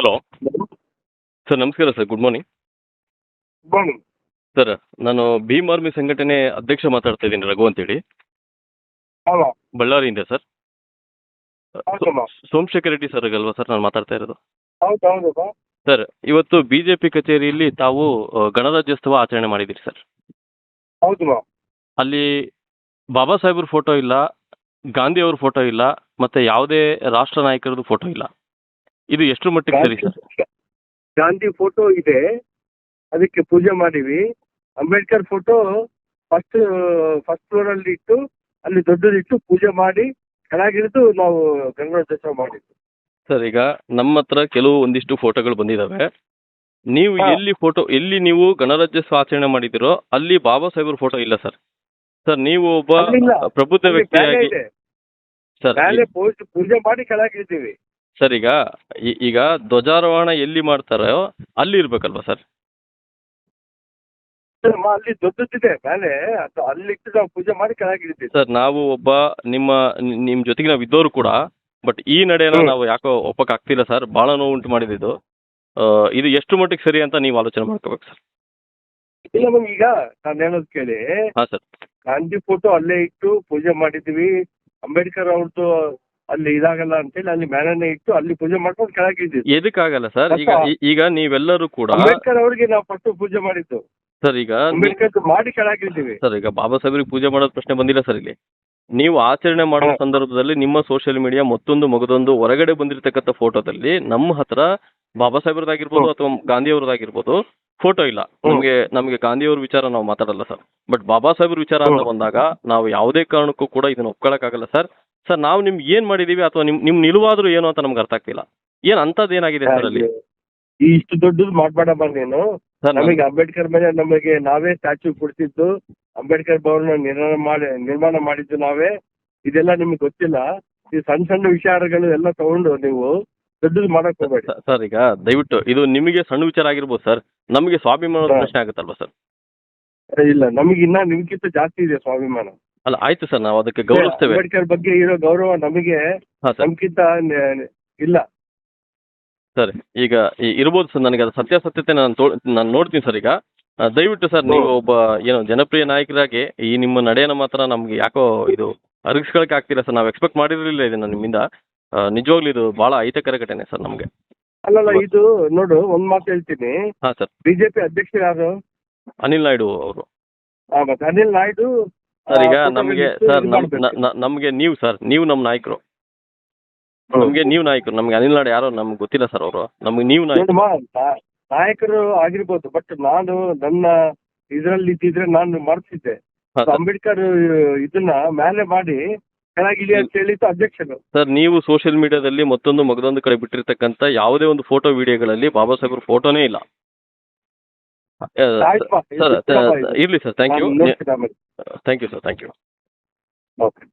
Hello sir ನಮಸ್ಕಾರ sir good morning good morning sir ನಾನು Bhim army ಸಂಘಟನೆ ಅಧ್ಯಕ್ಷ ಮಾತಾಡ್ತಾ ಇದ್ದೀನಿ ರಘು ಅಂತೇಳಿ. ಹಲೋ ಬಳ್ಳಾರಿಯಿಂದ ಸರ್ ಹೌದಮ್ಮ ಸೋಮಶೇಖರ್ ರೆಡ್ಡಿ ಸರ್ ಅಲ್ವಾ ಸರ್ ನಾನು ಮಾತಾಡ್ತಾ ಇರೋದು. ಹೌದು ಹೌದಪ್ಪ ಸರ್ ಇವತ್ತು ಬಿಜೆಪಿ ಜೆ ಪಿ ಕಚೇರಿಯಲ್ಲಿ ತಾವು ಆ, ಗಣರಾಜ್ಯೋತ್ಸವ ಆಚರಣೆ ಮಾಡಿದ್ದೀರಿ ಸರ್ ಹೌದಮ್ಮ ಅಲ್ಲಿ ಬಾಬಾ ಸಾಹೇಬ್ರ ಫೋಟೋ ಇಲ್ಲ ಗಾಂಧಿ ಅವ್ರ ಫೋಟೋ ಇಲ್ಲ ಮತ್ತೆ ಯಾವುದೇ ರಾಷ್ಟ್ರ ನಾಯಕರದ್ದು ಫೋಟೋ ಇಲ್ಲ. ಇದು ಎಷ್ಟು ಮಟ್ಟಿಗೆ ಸರಿ? ಸರ್ ಗಾಂಧಿ ಫೋಟೋ ಇದೆ. ಅದಕ್ಕೆ ಪೂಜೆ ಮಾಡಿವಿ. Ambedkar photo first first floor ಅಲ್ಲಿ ಇಟ್ಟು ಅಲ್ಲಿ ದೊಡ್ಡದಿಟ್ಟು ಪೂಜೆ ಮಾಡಿ ಕೆಳಗಿಳಿದು ನಾವು ಗಣರಾಜ್ಯೋತ್ಸವ ಮಾಡಿದ್ವಿ. ಸರ್ ಈಗ ನಮ್ಮ ಹತ್ರ ಕೆಲವು ಒಂದಿಷ್ಟು ಫೋಟೋಗಳು ಬಂದಿದ್ದಾವೆ ನೀವು ಹಾ. ಎಲ್ಲಿ ಫೋಟೋ ಎಲ್ಲಿ ನೀವು ಗಣರಾಜ್ಯೋತ್ಸವ ಆಚರಣೆ ಮಾಡಿದಿರೋ ಅಲ್ಲಿ ಬಾಬಾ ಸಾಹೇಬ್ರ ಫೋಟೋ ಇಲ್ಲ ಸರ್. ಸರ್ ನೀವು ಒಬ್ಬ ಅಲ್ಲಿಲ್ಲ. ಪ್ರಬುದ್ಧ ವ್ಯಕ್ತಿಯಾಗಿ ಸರ್ ಪೂಜೆ ಪೂಜೆ ಮಾಡಿ ಕೆಳಗಿಳಿದೀವಿ ಸರ್ ಈಗ ಈಗ ಧ್ವಜಾರೋಹಣ ಎಲ್ಲಿ ಮಾಡ್ತಾರೋ ಅಲ್ಲಿ ಇರ್ಬೇಕಲ್ವಾ ಸರ್? ಅಮ್ಮ, ಅಲ್ಲಿ ದೊಡ್ಡದಿದೆ ಮೇಲೆ ಅದು ಅಲ್ಲಿಟ್ಟು ನಾವು ಪೂಜೆ ಮಾಡಿ ಕೆಳಗಿಳಿದೀವಿ ಸರ್ ನಾವು ಒಬ್ಬ ನಿಮ್ಮ ನಿಮ್ಮ ನಿಮ್ ಜೊತೆಗೆ ನಾವು ಇದ್ದವರು ಕೂಡ ಬಟ್ ಈ ನಡೆಯನ್ನ ನಾವು ಯಾಕೋ ಒಪ್ಪಕ್ ಆಗ್ತಿಲ್ಲ ಸರ್ ಬಹಳ ನೋವು ಉಂಟು ಮಾಡಿದ್ದು ಇದು. ಎಷ್ಟು ಮಟ್ಟಿಗೆ ಸರಿ ಅಂತ ನೀವು ಆಲೋಚನೆ ಮಾಡ್ಕೋಬೇಕು ಸರ್? ಇಲ್ಲ ಮ್ಯಾಮ್ ಈಗ ನಾನು ಹೇಳೋದು ಕೇಳಿ. ಹಾಂ ಸರ್. ಗಾಂಧಿ ಫೋಟೋ ಅಲ್ಲೇ ಇಟ್ಟು ಪೂಜೆ ಮಾಡಿದ್ವಿ ಅಂಬೇಡ್ಕರ್ ಅವ್ರದ್ದು ಅಲ್ಲಿ ಇದಾಗಲ್ಲ ಅಂತೇಳಿ ಅಲ್ಲಿ ಬ್ಯಾನರ್ನ ಇಟ್ಟು ಅಲ್ಲಿ ಪೂಜೆ ಮಾಡ್ಕೊಂಡು ಕೆಳಗಿದ್ದೀವಿ ಎದಕ್ಕಾಗಲ್ಲ ಸರ್? ಈಗ ಈ- ಈಗ ನೀವೆಲ್ಲರೂ ಕೂಡ ಅಂಬೇಡ್ಕರ್ ಅವರಿಗೆ ನಾವು ಪಟ್ಟು ಪೂಜೆ ಮಾಡಿದ್ದು. ಸರ್ ಈಗ ನೀ- ಅಂಬೇಡ್ಕರ್ ಮಾಡಿ ಕೆಳಗಿದ್ದೀವಿ ಸರ್ ಈಗ ಬಾಬಾ ಸಾಹೇಬ್ರಿಗೆ ಪೂಜೆ ಮಾಡೋದು ಪ್ರಶ್ನೆ ಬಂದಿಲ್ಲ ಸರ್ ಇಲ್ಲಿ. ನೀವು ಆಚರಣೆ ಮಾಡುವ ಸಂದರ್ಭದಲ್ಲಿ ನಿಮ್ಮ ಸೋಷಿಯಲ್ ಮೀಡಿಯಾ ಮತ್ತೊಂದು ಮಗದೊಂದು ಹೊರಗಡೆ ಬಂದಿರತಕ್ಕಂಥ ಫೋಟೋದಲ್ಲಿ ನಮ್ಮ ಹತ್ರ ಬಾಬಾ ಸಾಹೇಬ್ರದಾಗಿರ್ಬೋದು. ಅಥವಾ ಗಾಂಧಿ ಅವ್ರದ್ದಾಗಿರ್ಬೋದು ಫೋಟೋ ಇಲ್ಲ. ನಮಗೆ ನಮಗೆ ಗಾಂಧಿ ಅವ್ರ ವಿಚಾರ ನಾವು ಮಾತಾಡಲ್ಲ ಸರ್. ಬಟ್ ಬಾಬಾ ಸಾಹೇಬ್ರ ವಿಚಾರ ಅಂತ ಬಂದಾಗ ನಾವು ಯಾವುದೇ ಕಾರಣಕ್ಕೂ ಕೂಡ ಇದನ್ನ ಒಪ್ಕೊಳಕ್ಕಾಗಲ್ಲ ಸರ್. ಸರ್ ನಾವು ನಿಮ್ಗೆ ಏನ್ ಮಾಡಿದೀವಿ ಅಥವಾ ನಿಮ್ ನಿಮ್ ನಿಲುವಾದ್ರೂ ಏನು ಅಂತ ನಮ್ಗೆ ಅರ್ಥ ಆಗ್ತಿಲ್ಲ. ಏನ್ ಅಂತದ್ ಏನಾಗಿದೆ ಸರ್ ಅಲ್ಲಿ? ಈ ಇಷ್ಟು ದೊಡ್ಡದು ಮಾಡ್ಬೇಡಮ್ಮ ನೀನು. ಸರ್ ನಮಗೆ ಅಂಬೇಡ್ಕರ್ ಮೇಲೆ ನಮಗೆ ನಾವೇ ಸ್ಟ್ಯಾಚ್ಯೂ ಕೊಡ್ತಿದ್ದು. ಅಂಬೇಡ್ಕರ್ ಭವನ ನಿರ್ಮಾಣ ಮಾಡಿ ನಿರ್ಮಾಣ ಮಾಡಿದ್ದು ನಾವೇ. ಇದೆಲ್ಲ ನಿಮ್ಗೆ ಗೊತ್ತಿಲ್ಲ. ಈ ಸಣ್ಣ ಸಣ್ಣ ವಿಚಾರಗಳು ಎಲ್ಲ ತಗೊಂಡು ನೀವು ದೊಡ್ಡದು ಮಾಡಕ್ ಹೋಗ್ಬೇಡಿ. ಸರ್ ಈಗ ದಯವಿಟ್ಟು ಇದು ನಿಮಗೆ ಸಣ್ಣ ವಿಚಾರ ಆಗಿರ್ಬೋದು ಸರ್. ನಮಗೆ ಸ್ವಾಭಿಮಾನದ ಹಾ. ಪ್ರಶ್ನೆ ಆಗುತ್ತಲ್ವಾ ಸರ್? ಇಲ್ಲ ನಮಗಿನ್ನ ಇನ್ನ ನಿಮ್ಗಿಂತ ಜಾಸ್ತಿ ಇದೆ ಸ್ವಾಭಿಮಾನ. ಅಲ್ಲ ಆಯ್ತು ಸರ್ ನಾವು ಅದಕ್ಕೆ ಗೌರವಿಸ್ತೇವೆ. ಅಂಬೇಡ್ಕರ್ ಬಗ್ಗೆ ಇರೋ ಗೌರವ ನಮಗೆ ಹಾ ಸರ್. ನಮ್ಗಿಂತ ಇಲ್ಲ. ಸರ್ ಈಗ ಈ- ಇರ್ಬೋದು ಸರ್ ನನಗೆ ಅದು ಸತ್ಯಾಸತ್ಯತೆ ನಾನು ತೋ ನಾನು ನೋಡ್ತೀನಿ ಸರ್ ಈಗ. ಆ, ದಯವಿಟ್ಟು ಸರ್ ನೀವು ಒಬ್ಬ ಏನೋ ಜನಪ್ರಿಯ ನಾಯಕರಾಗಿ ಈ ನಿಮ್ಮ ನಡೆಯನ್ನು ಮಾತ್ರ ನಮ್ಗೆ ಯಾಕೋ ಇದು ಅರಗಿಸ್ಕೊಳಕ್ಕೆ ಆಗ್ತಿಲ್ಲ ಸರ್ ನಾವು ಎಕ್ಸ್ಪೆಕ್ಟ್ ಮಾಡಿರಲಿಲ್ಲ ಇದನ್ನ ನಿಮ್ಮಿಂದ. ಆ, ನಿಜವಾಗ್ಲೂ ಇದು ಬಹಳ ಅಹಿತಕರ ಘಟನೆ ಸರ್ ನಮಗೆ. ಅಲ್ಲಲ್ಲ ಇದು ನೋಡು ಒಂದ್ ಮಾತು ಹೇಳ್ತೀನಿ. ಹಾಂ ಸರ್. ಬಿಜೆಪಿ ಅಧ್ಯಕ್ಷರು ಯಾರು ಅನಿಲ್ ನಾಯ್ಡು ಅವರು. ಆ, ಮತ್ತೆ ಅನಿಲ್ ನಾಯ್ಡು ಸರ್ ಈಗ ನಮಗೆ ಸರ್ ನಮ್ಗೆ ನೀವು ಸರ್ ನೀವು ನಮ್ಮ ನಾಯಕರು. ನಮಗೆ ನೀವು ನಾಯಕರು ನಮಗೆ ಅನಿಲ್ ನಾಡ್ ಯಾರೋ ನಮ್ಗೆ ಗೊತ್ತಿಲ್ಲ ಸರ್ ಅವರು. ನಮಗೆ ನೀವು ನಾಯಕರು. ಆಗಿರ್ಬೋದು ಬಟ್ ನಾನು ನನ್ನ ಇದ್ರಲ್ಲಿ ಇದ್ದಿದ್ರೆ ನಾನು ಮಾಡ್ತಿದ್ದೆ ಅಂಬೇಡ್ಕರ್ ಇದನ್ನ ಮೇಲೆ ಮಾಡಿ ಕೆಳಗಿಳಿ ಅಂತ ಹೇಳಿದ್ದು ಅಧ್ಯಕ್ಷರು. ಸರ್ ನೀವು ಸೋಷಿಯಲ್ ಮೀಡಿಯಾದಲ್ಲಿ ಮತ್ತೊಂದು ಮಗದೊಂದು ಕಡೆ ಬಿಟ್ಟಿರ್ತಕ್ಕಂಥ ಯಾವುದೇ ಒಂದು ಫೋಟೋ ವಿಡಿಯೋಗಳಲ್ಲಿ ಬಾಬಾ ಸಾಹೇಬ್ರ ಫೋಟೋನೇ ಇಲ್ಲ. ಸರ್ ಇರ್ಲಿ, ಇರಲಿ ಸರ್ ಥ್ಯಾಂಕ್ ಯು ನಾನು ನೋಡ್ತೀನಿ ಆಮೇಲೆ. Thank you sir thank you okay